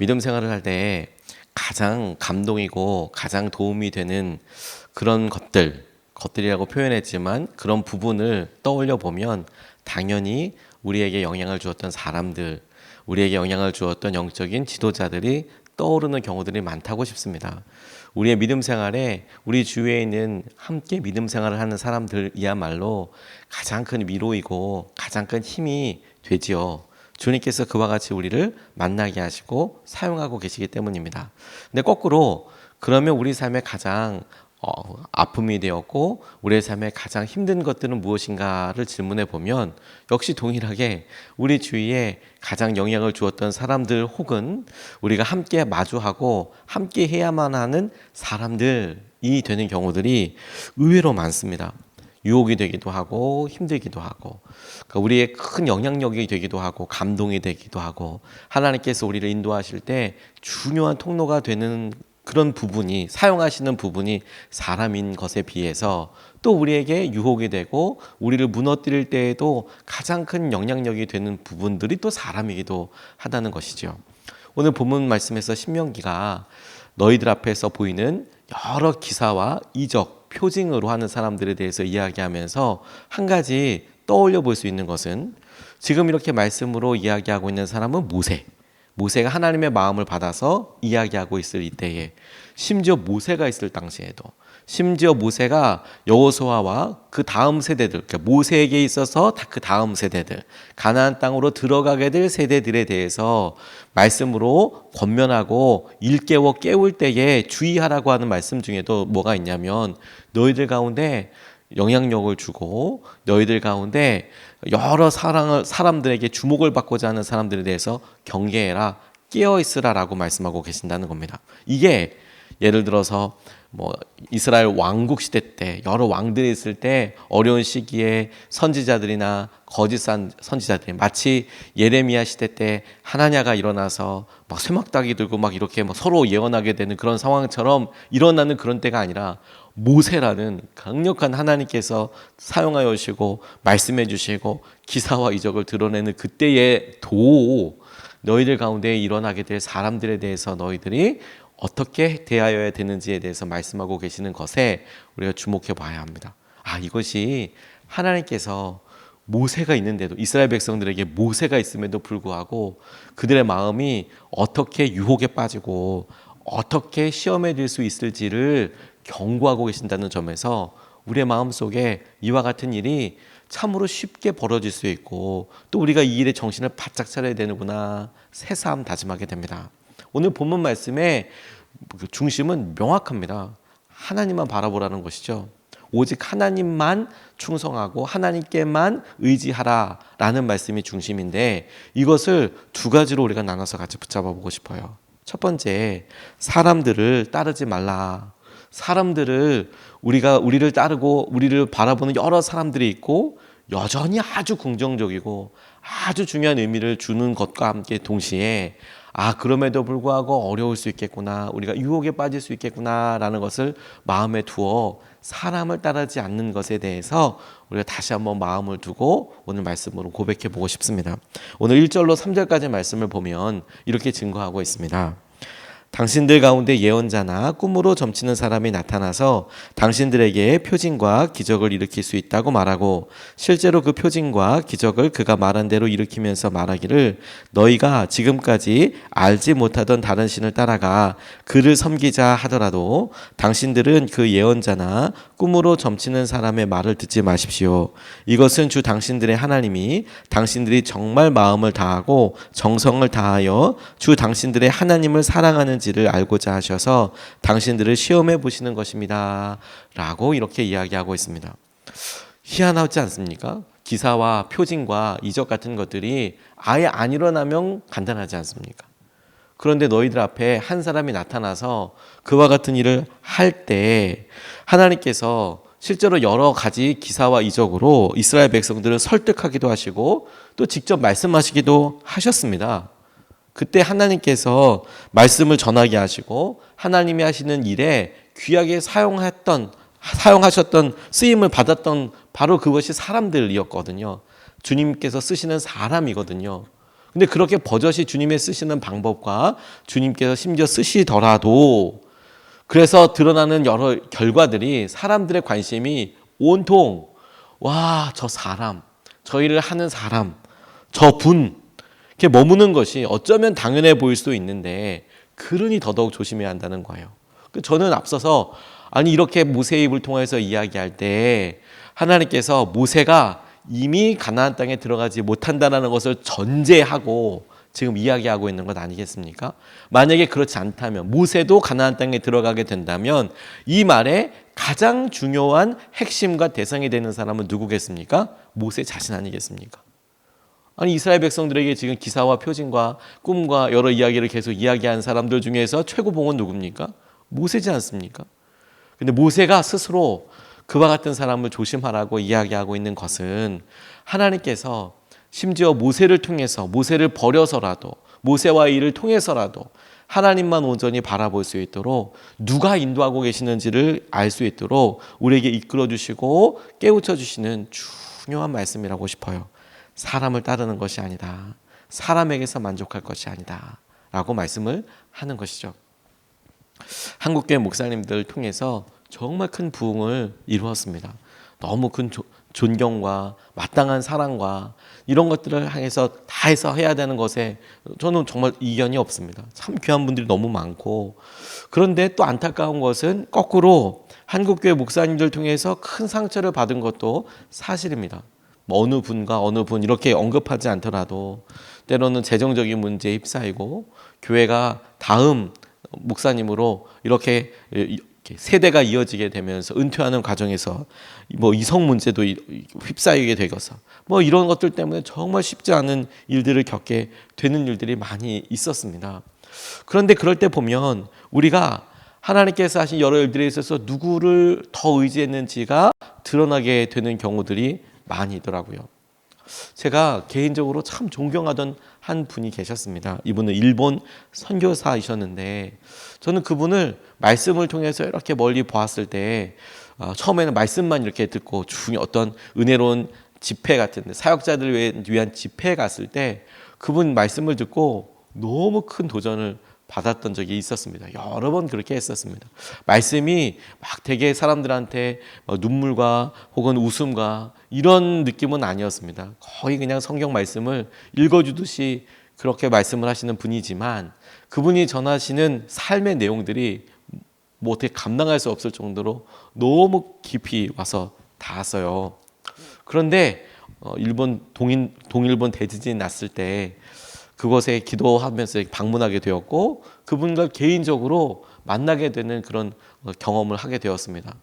믿음 생활을 할 때 가장 감동이고 가장 도움이 되는 그런 것들, 것들이라고 표현했지만 그런 부분을 떠올려 보면 당연히 우리에게 영향을 주었던 사람들, 우리에게 영향을 주었던 영적인 지도자들이 떠오르는 경우들이 많다고 싶습니다. 우리의 믿음 생활에 우리 주위에 있는 함께 믿음 생활을 하는 사람들이야말로 가장 큰 위로이고 가장 큰 힘이 되지요. 주님께서 그와 같이 우리를 만나게 하시고 사용하고 계시기 때문입니다. 근데 거꾸로 그러면 우리 삶에 가장 어, 아픔이 되었고 우리의 삶에 가장 힘든 것들은 무엇인가를 질문해 보면 역시 동일하게 우리 주위에 가장 영향을 주었던 사람들 혹은 우리가 함께 마주하고 함께 해야만 하는 사람들이 되는 경우들이 의외로 많습니다. 유혹이 되기도 하고 힘들기도 하고 그러니까 우리의 큰 영향력이 되기도 하고 감동이 되기도 하고 하나님께서 우리를 인도하실 때 중요한 통로가 되는 그런 부분이 사용하시는 부분이 사람인 것에 비해서 또 우리에게 유혹이 되고 우리를 무너뜨릴 때에도 가장 큰 영향력이 되는 부분들이 또 사람이기도 하다는 것이죠. 오늘 본문 말씀에서 신명기가 너희들 앞에서 보이는 여러 기사와 이적, 표징으로 하는 사람들에 대해서 이야기하면서 한 가지 떠올려 볼 수 있는 것은 지금 이렇게 말씀으로 이야기하고 있는 사람은 모세. 모세가 하나님의 마음을 받아서 이야기하고 있을 이때에 심지어 모세가 있을 당시에도 심지어 모세가 여호수아와 그 다음 세대들 그러니까 모세에게 있어서 그 다음 세대들 가나안 땅으로 들어가게 될 세대들에 대해서 말씀으로 권면하고 일깨워 깨울 때에 주의하라고 하는 말씀 중에도 뭐가 있냐면 너희들 가운데 영향력을 주고 너희들 가운데 여러 사랑을 사람들에게 주목을 받고자 하는 사람들에 대해서 경계해라 깨어 있으라라고 말씀하고 계신다는 겁니다. 이게 예를 들어서 뭐 이스라엘 왕국 시대 때 여러 왕들이 있을 때 어려운 시기에 선지자들이나 거짓 선지자들이 마치 예레미야 시대 때 하나냐가 일어나서 막 쇠막닥이 들고 막 이렇게 막 서로 예언하게 되는 그런 상황처럼 일어나는 그런 때가 아니라 모세라는 강력한 하나님께서 사용하여 주시고 말씀해 주시고 기사와 이적을 드러내는 그때의 도 너희들 가운데 일어나게 될 사람들에 대해서 너희들이 어떻게 대하여야 되는지에 대해서 말씀하고 계시는 것에 우리가 주목해 봐야 합니다. 아, 이것이 하나님께서 모세가 있는데도 이스라엘 백성들에게 모세가 있음에도 불구하고 그들의 마음이 어떻게 유혹에 빠지고 어떻게 시험에 들 수 있을지를 경고하고 계신다는 점에서 우리의 마음 속에 이와 같은 일이 참으로 쉽게 벌어질 수 있고 또 우리가 이 일에 정신을 바짝 차려야 되는구나 새삼 다짐하게 됩니다. 오늘 본문 말씀의 그 중심은 명확합니다. 하나님만 바라보라는 것이죠. 오직 하나님만 충성하고 하나님께만 의지하라라는 말씀이 중심인데 이것을 두 가지로 우리가 나눠서 같이 붙잡아 보고 싶어요. 첫 번째, 사람들을 따르지 말라. 사람들을 우리가 우리를 따르고 우리를 바라보는 여러 사람들이 있고 여전히 아주 긍정적이고 아주 중요한 의미를 주는 것과 함께 동시에 아, 그럼에도 불구하고 어려울 수 있겠구나. 우리가 유혹에 빠질 수 있겠구나라는 것을 마음에 두어 사람을 따르지 않는 것에 대해서 우리가 다시 한번 마음을 두고 오늘 말씀으로 고백해 보고 싶습니다. 오늘 1절로 3절까지 말씀을 보면 이렇게 증거하고 있습니다. 당신들 가운데 예언자나 꿈으로 점치는 사람이 나타나서 당신들에게 표징과 기적을 일으킬 수 있다고 말하고 실제로 그 표징과 기적을 그가 말한 대로 일으키면서 말하기를 너희가 지금까지 알지 못하던 다른 신을 따라가 그를 섬기자 하더라도 당신들은 그 예언자나 꿈으로 점치는 사람의 말을 듣지 마십시오. 이것은 주 당신들의 하나님이 당신들이 정말 마음을 다하고 정성을 다하여 주 당신들의 하나님을 사랑하는 지를 알고자 하셔서 당신들을 시험해 보시는 것입니다. 라고 이렇게 이야기하고 있습니다. 희한하지 않습니까? 기사와 표징과 이적 같은 것들이 아예 안 일어나면 간단하지 않습니까? 그런데 너희들 앞에 한 사람이 나타나서 그와 같은 일을 할 때 하나님께서 실제로 여러 가지 기사와 이적으로 이스라엘 백성들을 설득하기도 하시고 또 직접 말씀하시기도 하셨습니다. 그때 하나님께서 말씀을 전하게 하시고 하나님이 하시는 일에 귀하게 사용했던 사용하셨던 쓰임을 받았던 바로 그것이 사람들이었거든요. 주님께서 쓰시는 사람이거든요. 근데 그렇게 버젓이 주님의 쓰시는 방법과 주님께서 심지어 쓰시더라도 그래서 드러나는 여러 결과들이 사람들의 관심이 온통 와, 저 사람, 저 일을 하는 사람, 저 분, 이렇게 머무는 것이 어쩌면 당연해 보일 수도 있는데 그러니 더더욱 조심해야 한다는 거예요. 그 저는 앞서서 아니 이렇게 모세의 입을 통해서 이야기할 때 하나님께서 모세가 이미 가나안 땅에 들어가지 못한다는 것을 전제하고 지금 이야기하고 있는 것 아니겠습니까? 만약에 그렇지 않다면 모세도 가나안 땅에 들어가게 된다면 이 말에 가장 중요한 핵심과 대상이 되는 사람은 누구겠습니까? 모세 자신 아니겠습니까? 아니 이스라엘 백성들에게 지금 기사와 표징과 꿈과 여러 이야기를 계속 이야기한 사람들 중에서 최고 봉은 누굽니까? 모세지 않습니까? 근데 모세가 스스로 그와 같은 사람을 조심하라고 이야기하고 있는 것은 하나님께서 심지어 모세를 통해서 모세를 버려서라도 모세와 일을 통해서라도 하나님만 온전히 바라볼 수 있도록 누가 인도하고 계시는지를 알 수 있도록 우리에게 이끌어 주시고 깨우쳐 주시는 중요한 말씀이라고 싶어요. 사람을 따르는 것이 아니다. 사람에게서 만족할 것이 아니다. 라고 말씀을 하는 것이죠. 한국교회 목사님들 통해서 정말 큰 부흥을 이루었습니다. 너무 큰 조, 존경과 마땅한 사랑과 이런 것들을 향해서 다 해서 해야 되는 것에 저는 정말 이견이 없습니다. 참 귀한 분들이 너무 많고 그런데 또 안타까운 것은 거꾸로 한국교회 목사님들 통해서 큰 상처를 받은 것도 사실입니다. 뭐 어느 분과 어느 분 이렇게 언급하지 않더라도 때로는 재정적인 문제에 휩싸이고 교회가 다음 목사님으로 이렇게 세대가 이어지게 되면서 은퇴하는 과정에서 뭐 이성 문제도 휩싸이게 되고서 뭐 이런 것들 때문에 정말 쉽지 않은 일들을 겪게 되는 일들이 많이 있었습니다. 그런데 그럴 때 보면 우리가 하나님께서 하신 여러 일들에 있어서 누구를 더 의지했는지가 드러나게 되는 경우들이 많이 있더라고요. 제가 개인적으로 참 존경하던 한 분이 계셨습니다. 이분은 일본 선교사이셨는데 저는 그분을 말씀을 통해서 이렇게 멀리 보았을 때 어, 처음에는 말씀만 이렇게 듣고 중에 어떤 은혜로운 집회 같은데 사역자들을 위한 집회에 갔을 때 그분 말씀을 듣고 너무 큰 도전을 받았던 적이 있었습니다. 여러 번 그렇게 했었습니다. 말씀이 막 되게 사람들한테 눈물과 혹은 웃음과 이런 느낌은 아니었습니다. 거의 그냥 성경 말씀을 읽어주듯이 그렇게 말씀을 하시는 분이지만 그분이 전하시는 삶의 내용들이 뭐 어떻게 감당할 수 없을 정도로 너무 깊이 와서 닿았어요. 그런데 어, 일본 동인 동일본 대지진이 났을 때 그곳에 기도하면서 방문하게 되었고 그분과 개인적으로 만나게 되는 그런 어, 경험을 하게 되었습니다.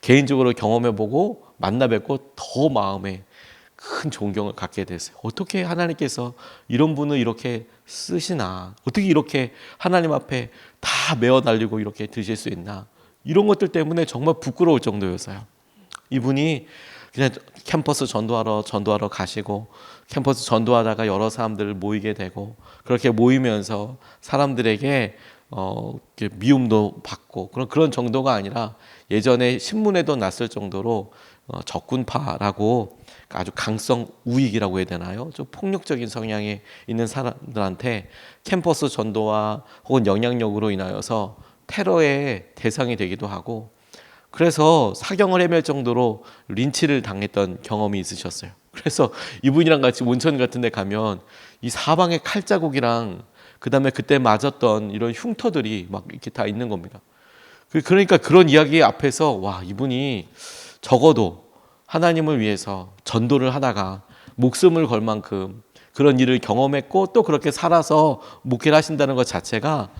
개인적으로 경험해보고 만나 뵙고 더 마음에 큰 존경을 갖게 됐어요. 어떻게 하나님께서 이런 분을 이렇게 쓰시나? 어떻게 이렇게 하나님 앞에 다 메어 달리고 이렇게 드실 수 있나? 이런 것들 때문에 정말 부끄러울 정도였어요. 이분이 그냥 캠퍼스 전도하러 전도하러 가시고 캠퍼스 전도하다가 여러 사람들을 모이게 되고 그렇게 모이면서 사람들에게 어, 미움도 받고 그런 그런 정도가 아니라 예전에 신문에도 났을 정도로 어, 적군파라고 아주 강성 우익이라고 해야 되나요? 좀 폭력적인 성향이 있는 사람들한테 캠퍼스 전도와 혹은 영향력으로 인하여서 테러의 대상이 되기도 하고 그래서 사경을 헤맬 정도로 린치를 당했던 경험이 있으셨어요. 그래서 이분이랑 같이 온천 같은 데 가면 이 사방에 칼자국이랑 그다음에 그때 맞았던 이런 흉터들이 막 이렇게 다 있는 겁니다. 그, 그러니까 그런 이야기 앞에서 와 이분이 적어도 하나님을 위해서 전도를 하다가 목숨을 걸 만큼 그런 일을 경험했고 또 그렇게 살아서 목회를 하신다는 것 자체가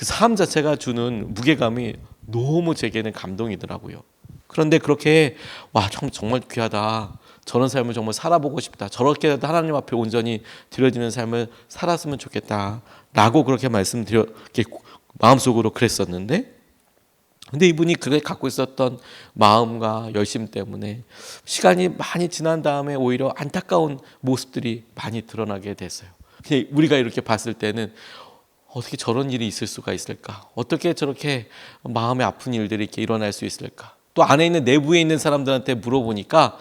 그 삶 자체가 주는 무게감이 너무 제게는 감동이더라고요. 그런데 그렇게 와 정말 귀하다. 저런 삶을 정말 살아보고 싶다. 저렇게라도 하나님 앞에 온전히 드려지는 삶을 살았으면 좋겠다. 라고 그렇게 말씀드려, 마음속으로 그랬었는데, 근데 이분이 그게 갖고 있었던 마음과 열심 때문에 시간이 많이 지난 다음에 오히려 안타까운 모습들이 많이 드러나게 됐어요. 우리가 이렇게 봤을 때는 어떻게 저런 일이 있을 수가 있을까? 어떻게 저렇게 마음에 아픈 일들이 이렇게 일어날 수 있을까? 또 안에 있는 내부에 있는 사람들한테 물어보니까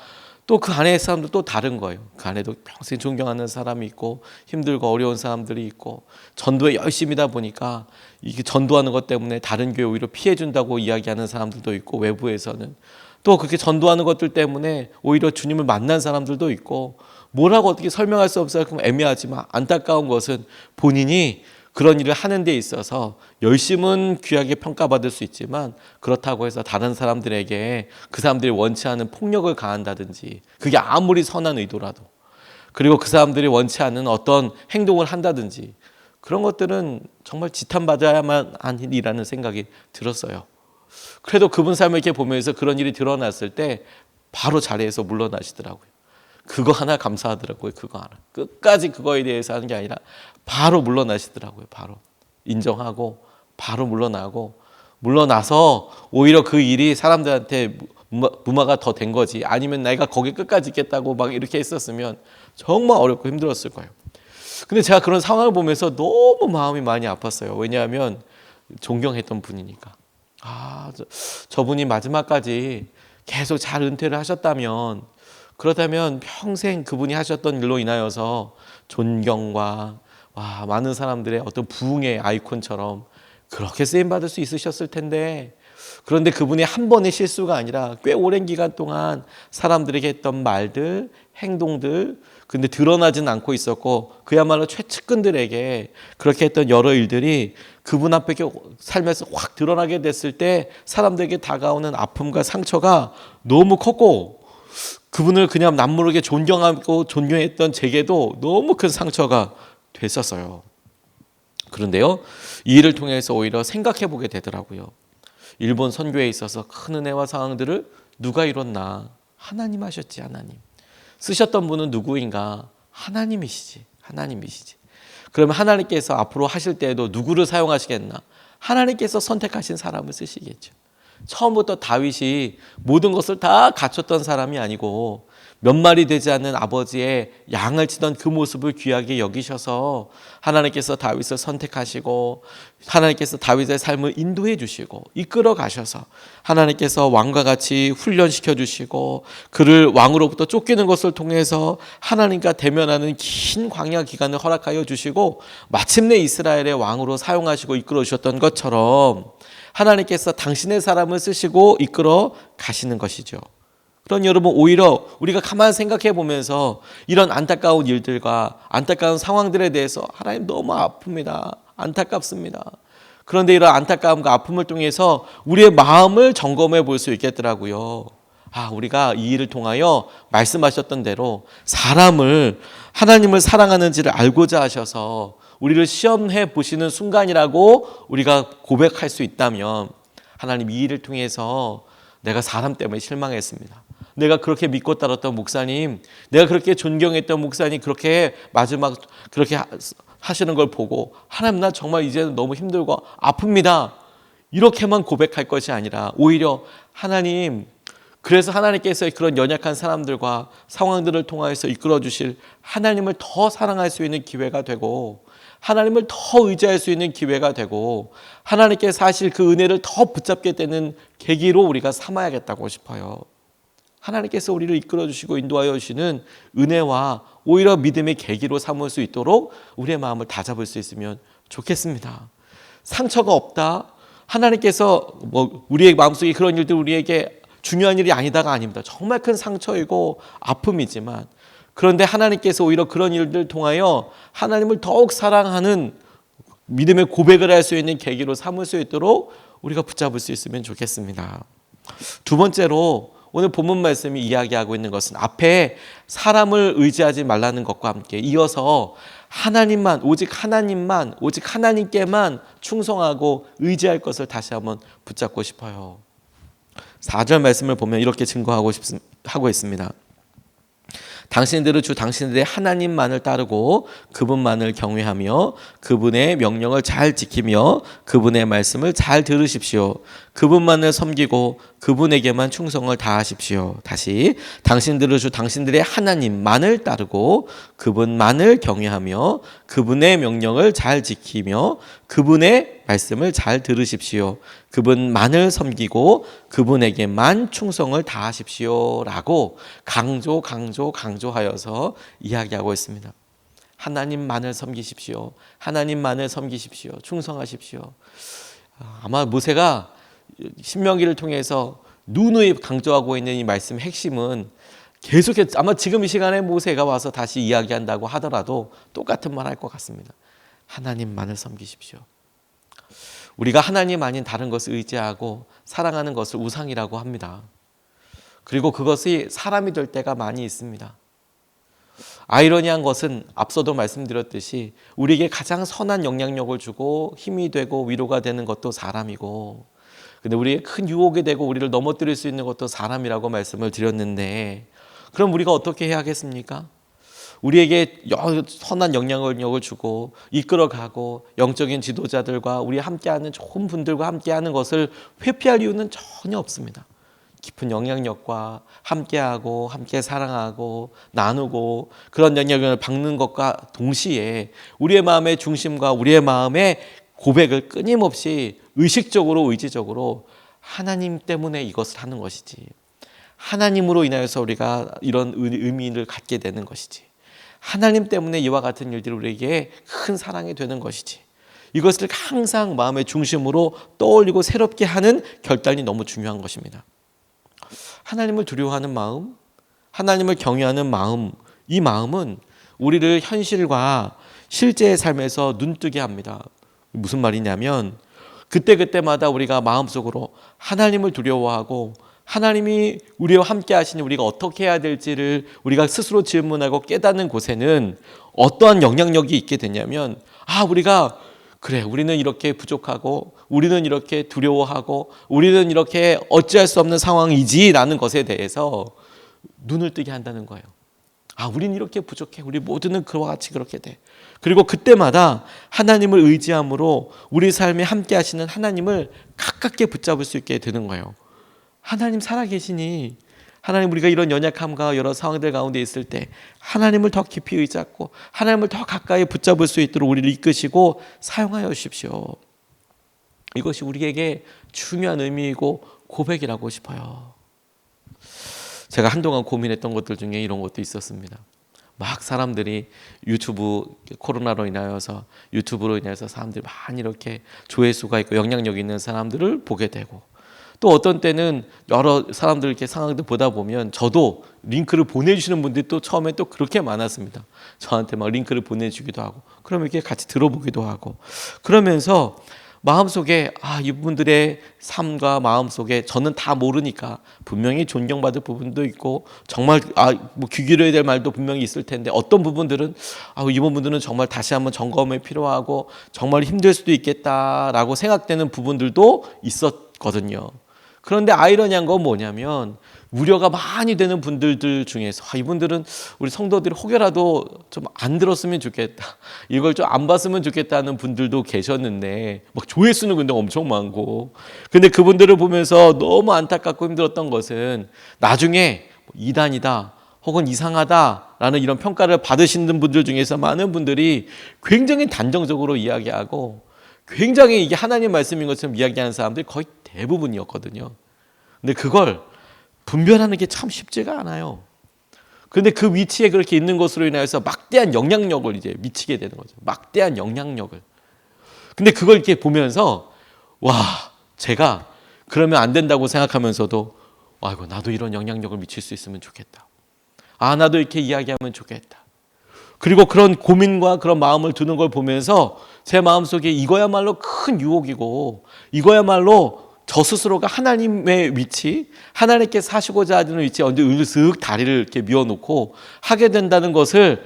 또 그 안에 사람도 또 다른 거예요. 그 안에도 평생 존경하는 사람이 있고 힘들고 어려운 사람들이 있고 전도에 열심이다 보니까 이게 전도하는 것 때문에 다른 교회 오히려 피해 준다고 이야기하는 사람들도 있고 외부에서는 또 그렇게 전도하는 것들 때문에 오히려 주님을 만난 사람들도 있고 뭐라고 어떻게 설명할 수 없어요. 그럼 애매하지만 안타까운 것은 본인이 그런 일을 하는 데 있어서 열심은 귀하게 평가받을 수 있지만 그렇다고 해서 다른 사람들에게 그 사람들이 원치 않은 폭력을 가한다든지 그게 아무리 선한 의도라도 그리고 그 사람들이 원치 않는 어떤 행동을 한다든지 그런 것들은 정말 지탄받아야만 한 일이라는 생각이 들었어요. 그래도 그분 삶을 이렇게 보면서 그런 일이 드러났을 때 바로 자리에서 물러나시더라고요. 그거 하나 감사하더라고요. 그거 하나. 끝까지 그거에 대해서 하는 게 아니라 바로 물러나시더라고요. 바로 인정하고 바로 물러나고 물러나서 오히려 그 일이 사람들한테 무마- 무마가 더 된 거지. 아니면 내가 거기 끝까지 있겠다고 막 이렇게 했었으면 정말 어렵고 힘들었을 거예요. 근데 제가 그런 상황을 보면서 너무 마음이 많이 아팠어요. 왜냐하면 존경했던 분이니까. 아, 저, 저분이 마지막까지 계속 잘 은퇴를 하셨다면 그렇다면 평생 그분이 하셨던 일로 인하여서 존경과 와, 많은 사람들의 어떤 부흥의 아이콘처럼 그렇게 쓰임 받을 수 있으셨을 텐데 그런데 그분이 한 번의 실수가 아니라 꽤 오랜 기간 동안 사람들에게 했던 말들, 행동들 근데 드러나진 않고 있었고 그야말로 최측근들에게 그렇게 했던 여러 일들이 그분 앞에 살면서 확 드러나게 됐을 때 사람들에게 다가오는 아픔과 상처가 너무 컸고 그분을 그냥 남모르게 존경하고 존경했던 제게도 너무 큰 상처가 됐었어요. 그런데요, 이 일을 통해서 오히려 생각해 보게 되더라고요. 일본 선교에 있어서 큰 은혜와 상황들을 누가 이뤘나? 하나님 하셨지, 하나님. 쓰셨던 분은 누구인가? 하나님이시지, 하나님이시지. 그러면 하나님께서 앞으로 하실 때에도 누구를 사용하시겠나? 하나님께서 선택하신 사람을 쓰시겠죠. 처음부터 다윗이 모든 것을 다 갖췄던 사람이 아니고 몇 마리 되지 않는 아버지의 양을 치던 그 모습을 귀하게 여기셔서 하나님께서 다윗을 선택하시고 하나님께서 다윗의 삶을 인도해 주시고 이끌어 가셔서 하나님께서 왕과 같이 훈련시켜 주시고 그를 왕으로부터 쫓기는 것을 통해서 하나님과 대면하는 긴 광야 기간을 허락하여 주시고 마침내 이스라엘의 왕으로 사용하시고 이끌어 주셨던 것처럼 하나님께서 당신의 사람을 쓰시고 이끌어 가시는 것이죠. 그런 여러분 오히려 우리가 가만 생각해 보면서 이런 안타까운 일들과 안타까운 상황들에 대해서 하나님 너무 아픕니다. 안타깝습니다. 그런데 이런 안타까움과 아픔을 통해서 우리의 마음을 점검해 볼 수 있겠더라고요. 아, 우리가 이 일을 통하여 말씀하셨던 대로 사람을 하나님을 사랑하는지를 알고자 하셔서 우리를 시험해 보시는 순간이라고 우리가 고백할 수 있다면 하나님 이 일을 통해서 내가 사람 때문에 실망했습니다. 내가 그렇게 믿고 따랐던 목사님, 내가 그렇게 존경했던 목사님 그렇게 마지막 그렇게 하시는 걸 보고 하나님 나 정말 이제 너무 힘들고 아픕니다. 이렇게만 고백할 것이 아니라 오히려 하나님 그래서 하나님께서 그런 연약한 사람들과 상황들을 통하여서 이끌어 주실 하나님을 더 사랑할 수 있는 기회가 되고 하나님을 더 의지할 수 있는 기회가 되고 하나님께 사실 그 은혜를 더 붙잡게 되는 계기로 우리가 삼아야겠다고 싶어요. 하나님께서 우리를 이끌어 주시고 인도하여 주시는 은혜와 오히려 믿음의 계기로 삼을 수 있도록 우리의 마음을 다잡을 수 있으면 좋겠습니다. 상처가 없다. 하나님께서 뭐 우리의 마음속에 그런 일들 우리에게 중요한 일이 아니다가 아닙니다. 정말 큰 상처이고 아픔이지만 그런데 하나님께서 오히려 그런 일들 통하여 하나님을 더욱 사랑하는 믿음의 고백을 할 수 있는 계기로 삼을 수 있도록 우리가 붙잡을 수 있으면 좋겠습니다. 두 번째로 오늘 본문 말씀이 이야기하고 있는 것은 앞에 사람을 의지하지 말라는 것과 함께 이어서 하나님만 오직 하나님만 오직 하나님께만 충성하고 의지할 것을 다시 한번 붙잡고 싶어요. 4절 말씀을 보면 이렇게 증거하고 싶 하고 있습니다. 당신들은 주 당신들의 하나님만을 따르고 그분만을 경외하며 그분의 명령을 잘 지키며 그분의 말씀을 잘 들으십시오. 그분만을 섬기고 그분에게만 충성을 다하십시오. 다시 당신들은 주 당신들의 하나님만을 따르고 그분만을 경외하며 그분의 명령을 잘 지키며 그분의 말씀을 잘 들으십시오. 그분만을 섬기고 그분에게만 충성을 다하십시오 라고 강조 강조 강조하여서 이야기하고 있습니다. 하나님만을 섬기십시오. 하나님만을 섬기십시오. 충성하십시오. 아마 모세가 신명기를 통해서 누누이 강조하고 있는 이 말씀 핵심은 계속해서 아마 지금 이 시간에 모세가 와서 다시 이야기한다고 하더라도 똑같은 말 할 것 같습니다. 하나님만을 섬기십시오. 우리가 하나님 아닌 다른 것을 의지하고 사랑하는 것을 우상이라고 합니다. 그리고 그것이 사람이 될 때가 많이 있습니다. 아이러니한 것은 앞서도 말씀드렸듯이 우리에게 가장 선한 영향력을 주고 힘이 되고 위로가 되는 것도 사람이고 근데 우리의 큰 유혹이 되고 우리를 넘어뜨릴 수 있는 것도 사람이라고 말씀을 드렸는데 그럼 우리가 어떻게 해야겠습니까? 우리에게 선한 영향력을 주고 이끌어가고 영적인 지도자들과 우리 함께하는 좋은 분들과 함께하는 것을 회피할 이유는 전혀 없습니다. 깊은 영향력과 함께하고 함께 사랑하고 나누고 그런 영향력을 받는 것과 동시에 우리의 마음의 중심과 우리의 마음의 고백을 끊임없이 의식적으로 의지적으로 하나님 때문에 이것을 하는 것이지 하나님으로 인하여서 우리가 이런 의미를 갖게 되는 것이지 하나님 때문에 이와 같은 일들이 우리에게 큰 사랑이 되는 것이지 이것을 항상 마음의 중심으로 떠올리고 새롭게 하는 결단이 너무 중요한 것입니다. 하나님을 두려워하는 마음, 하나님을 경외하는 마음, 이 마음은 우리를 현실과 실제의 삶에서 눈뜨게 합니다. 무슨 말이냐면 그때그때마다 우리가 마음속으로 하나님을 두려워하고 하나님이 우리와 함께 하시니 우리가 어떻게 해야 될지를 우리가 스스로 질문하고 깨닫는 곳에는 어떠한 영향력이 있게 되냐면 아 우리가 그래 우리는 이렇게 부족하고 우리는 이렇게 두려워하고 우리는 이렇게 어찌할 수 없는 상황이지라는 것에 대해서 눈을 뜨게 한다는 거예요. 아, 우린 이렇게 부족해. 우리 모두는 그와 같이 그렇게 돼. 그리고 그때마다 하나님을 의지함으로 우리 삶에 함께 하시는 하나님을 가깝게 붙잡을 수 있게 되는 거예요. 하나님 살아계시니 하나님 우리가 이런 연약함과 여러 상황들 가운데 있을 때 하나님을 더 깊이 의잡고 하나님을 더 가까이 붙잡을 수 있도록 우리를 이끄시고 사용하여 주십시오. 이것이 우리에게 중요한 의미이고 고백이라고 싶어요. 제가 한동안 고민했던 것들 중에 이런 것도 있었습니다. 막 사람들이 유튜브 코로나로 인하여서 유튜브로 인해서 사람들이 많이 이렇게 조회수가 있고 영향력 있는 사람들을 보게 되고 또 어떤 때는 여러 사람들 이렇게 상황들 보다 보면 저도 링크를 보내주시는 분들이 또 처음에 또 그렇게 많았습니다. 저한테 막 링크를 보내주기도 하고 그러면 이렇게 같이 들어보기도 하고 그러면서 마음속에 아 이분들의 삶과 마음속에 저는 다 모르니까 분명히 존경받을 부분도 있고 정말 아뭐 귀 기울여야 될 말도 분명히 있을 텐데 어떤 부분들은 아 이번 분들은 정말 다시 한번 점검이 필요하고 정말 힘들 수도 있겠다라고 생각되는 부분들도 있었거든요. 그런데 아이러니한 건 뭐냐면 우려가 많이 되는 분들들 중에서 아, 이분들은 우리 성도들이 혹여라도 좀 안 들었으면 좋겠다. 이걸 좀 안 봤으면 좋겠다는 분들도 계셨는데 막 조회수는 근데 엄청 많고 근데 그분들을 보면서 너무 안타깝고 힘들었던 것은 나중에 뭐 이단이다 혹은 이상하다라는 이런 평가를 받으시는 분들 중에서 많은 분들이 굉장히 단정적으로 이야기하고 굉장히 이게 하나님 말씀인 것처럼 이야기하는 사람들이 거의 대부분이었거든요. 근데 그걸 분별하는 게 참 쉽지가 않아요. 그런데 그 위치에 그렇게 있는 것으로 인해서 막대한 영향력을 이제 미치게 되는 거죠. 막대한 영향력을. 근데 그걸 이렇게 보면서 와, 제가 그러면 안 된다고 생각하면서도 아이고 나도 이런 영향력을 미칠 수 있으면 좋겠다. 아, 나도 이렇게 이야기하면 좋겠다. 그리고 그런 고민과 그런 마음을 두는 걸 보면서 제 마음속에 이거야말로 큰 유혹이고 이거야말로 저 스스로가 하나님의 위치, 하나님께 사시고자 하는 위치에 언제 으슥 다리를 이렇게 미워놓고 하게 된다는 것을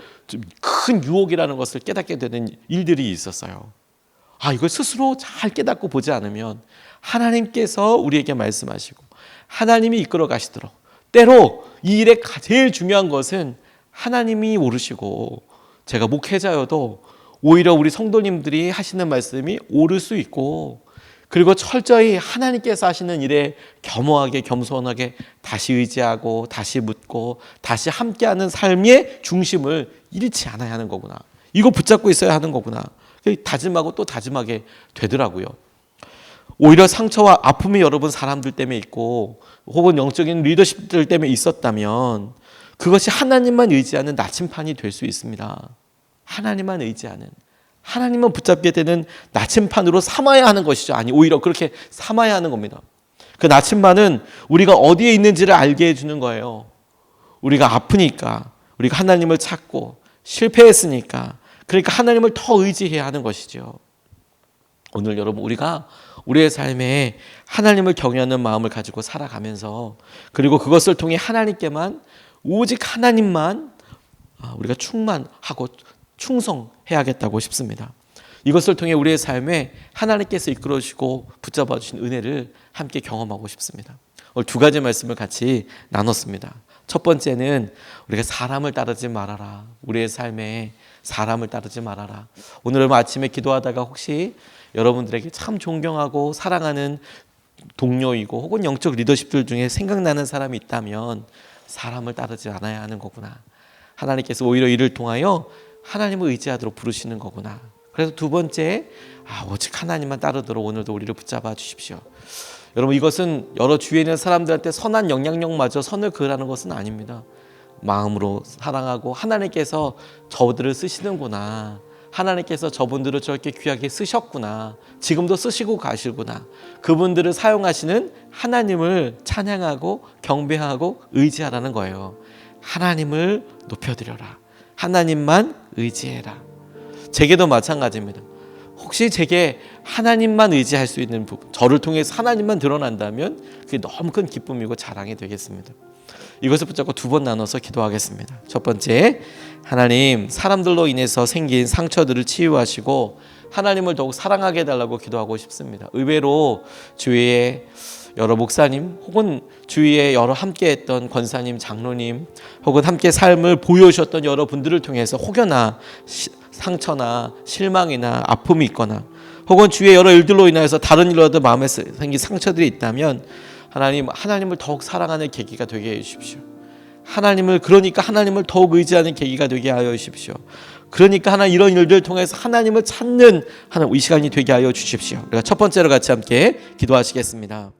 큰 유혹이라는 것을 깨닫게 되는 일들이 있었어요. 아, 이걸 스스로 잘 깨닫고 보지 않으면 하나님께서 우리에게 말씀하시고 하나님이 이끌어 가시도록 때로 이 일의 제일 중요한 것은 하나님이 오르시고 제가 목회자여도 오히려 우리 성도님들이 하시는 말씀이 옳을 수 있고 그리고 철저히 하나님께서 하시는 일에 겸허하게 겸손하게 다시 의지하고 다시 묻고 다시 함께하는 삶의 중심을 잃지 않아야 하는 거구나. 이거 붙잡고 있어야 하는 거구나. 다짐하고 또 다짐하게 되더라고요. 오히려 상처와 아픔이 여러분 사람들 때문에 있고 혹은 영적인 리더십들 때문에 있었다면 그것이 하나님만 의지하는 나침판이 될 수 있습니다. 하나님만 의지하는 하나님만 붙잡게 되는 나침판으로 삼아야 하는 것이죠. 아니 오히려 그렇게 삼아야 하는 겁니다. 그 나침반은 우리가 어디에 있는지를 알게 해주는 거예요. 우리가 아프니까, 우리가 하나님을 찾고 실패했으니까, 그러니까 하나님을 더 의지해야 하는 것이죠. 오늘 여러분 우리가 우리의 삶에 하나님을 경외하는 마음을 가지고 살아가면서 그리고 그것을 통해 하나님께만 오직 하나님만 아, 우리가 충만하고 충성해야겠다고 싶습니다. 이것을 통해 우리의 삶에 하나님께서 이끌어 주시고 붙잡아 주신 은혜를 함께 경험하고 싶습니다. 오늘 두 가지 말씀을 같이 나눴습니다. 첫 번째는 우리가 사람을 따르지 말아라. 우리의 삶에 사람을 따르지 말아라. 오늘 아침에 기도하다가 혹시 여러분들에게 참 존경하고 사랑하는 동료이고 혹은 영적 리더십들 중에 생각나는 사람이 있다면 사람을 따르지 않아야 하는 거구나. 하나님께서 오히려 이를 통하여 하나님을 의지하도록 부르시는 거구나. 그래서 두 번째, 아, 오직 하나님만 따르도록 오늘도 우리를 붙잡아 주십시오. 여러분 이것은 여러 주위에 있는 사람들한테 선한 영향력마저 선을 그으라는 것은 아닙니다. 마음으로 사랑하고 하나님께서 저들을 쓰시는구나. 하나님께서 저분들을 저렇게 귀하게 쓰셨구나. 지금도 쓰시고 가시구나. 그분들을 사용하시는 하나님을 찬양하고 경배하고 의지하라는 거예요. 하나님을 높여드려라. 하나님만 의지해라. 제게도 마찬가지입니다. 혹시 제게 하나님만 의지할 수 있는 부분, 저를 통해서 하나님만 드러난다면 그게 너무 큰 기쁨이고 자랑이 되겠습니다. 이것을 붙잡고 두 번 나눠서 기도하겠습니다. 첫 번째, 하나님, 사람들로 인해서 생긴 상처들을 치유하시고 하나님을 더욱 사랑하게 해달라고 기도하고 싶습니다. 의외로 주위에 여러 목사님 혹은 주위에 여러 함께했던 권사님, 장로님 혹은 함께 삶을 보여주셨던 여러 분들을 통해서 혹여나 시, 상처나 실망이나 아픔이 있거나 혹은 주위의 여러 일들로 인하여서 다른 일로라도 마음에 생긴 상처들이 있다면 하나님 하나님을 더욱 사랑하는 계기가 되게 해 주십시오. 하나님을 그러니까 하나님을 더욱 의지하는 계기가 되게 하여 주십시오. 그러니까 하나 이런 일들을 통해서 하나님을 찾는 하나 이 시간이 되게 하여 주십시오. 우리가 첫 번째로 같이 함께 기도하시겠습니다.